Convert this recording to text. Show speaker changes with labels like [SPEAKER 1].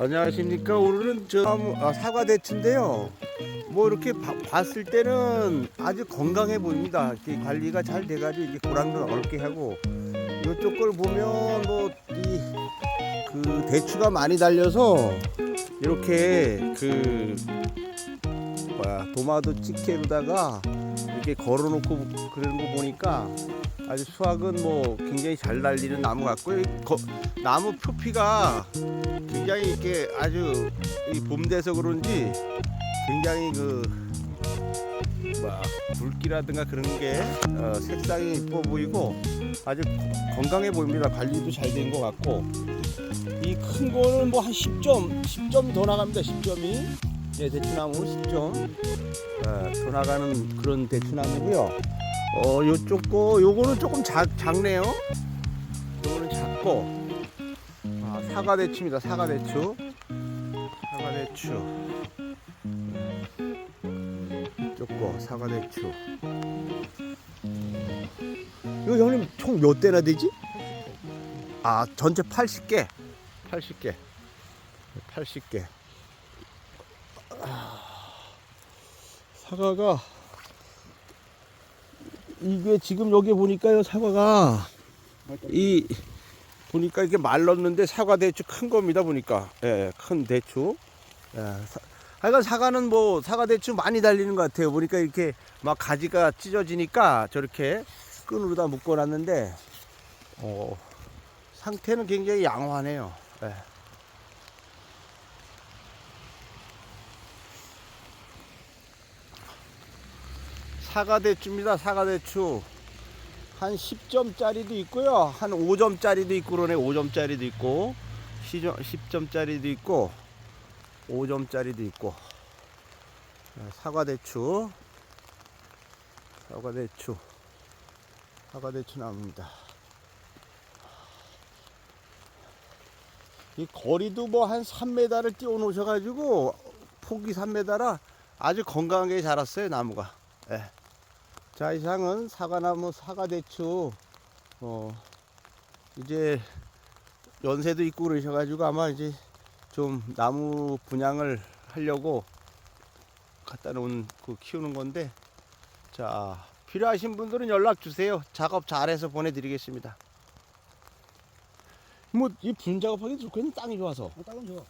[SPEAKER 1] 안녕하십니까. 오늘은 저 아, 사과 대추인데요. 뭐 이렇게 봐- 봤을 때는 아주 건강해 보입니다. 이렇게 관리가 잘 돼가지고 이게 고랑도 넓게 하고 이쪽 걸 보면 뭐이그 대추가 많이 달려서 이렇게 그 뭐야 도마도 찍게로다가 이렇게 걸어놓고 그러는 거 보니까 아주 수확은 뭐 굉장히 잘 달리는 나무 같고요. 이 거- 나무 표피가 굉장히 이렇게 아주 이봄 돼서 그런지 굉장히 그 뭐야 굵기라든가 그런 게 어, 색상이 이뻐 보이고 아주 거- 건강해 보입니다. 관리도 잘 된 것 같고 이 큰 거는 뭐 한 10점 10점이 더 나갑니다. 10점이 예, 대추나무 10점 어, 더 나가는 그런 대추나무고요. 어 요쪽 거 요거는 조금 작, 작네요. 요거는 작고 아, 사과 대추입니다. 사과 대추. 사과 대추. 이쪽 거 사과 대추. 이거 형님 총 몇 대나 되지? 아 전체 80개. 80개. 80개. 아, 사과가 이게 지금 여기 보니까요 사과가 이 보니까 이게 말랐는데 사과 대추 큰 겁니다 보니까 예, 큰 대추. 예, 사, 하여간 사과는 뭐 사과 대추 많이 달리는 것 같아요. 보니까 이렇게 막 가지가 찢어지니까 저렇게 끈으로 다 묶어놨는데 어, 상태는 굉장히 양호하네요. 예. 사과 대추입니다. 사과 대추. 한 10점짜리도 있고요. 한 5점짜리도 있고 그러네. 5점짜리도 있고 10점짜리도 있고 5점짜리도 있고 네, 사과대추 사과대추 사과대추 나무입니다. 이 거리도 뭐 한 3m를 띄워 놓으셔가지고 폭이 3m라 아주 건강하게 자랐어요 나무가. 예. 자 이상은 사과나무 사과대추 어 이제 연세도 있고 그러셔가지고 아마 이제 좀 나무 분양을 하려고 갖다 놓은 그 키우는 건데 자 필요하신 분들은 연락 주세요. 작업 잘해서 보내드리겠습니다. 뭐 이 분작업하기 좋겠는 땅이 좋아서.
[SPEAKER 2] 어, 땅은 좋아.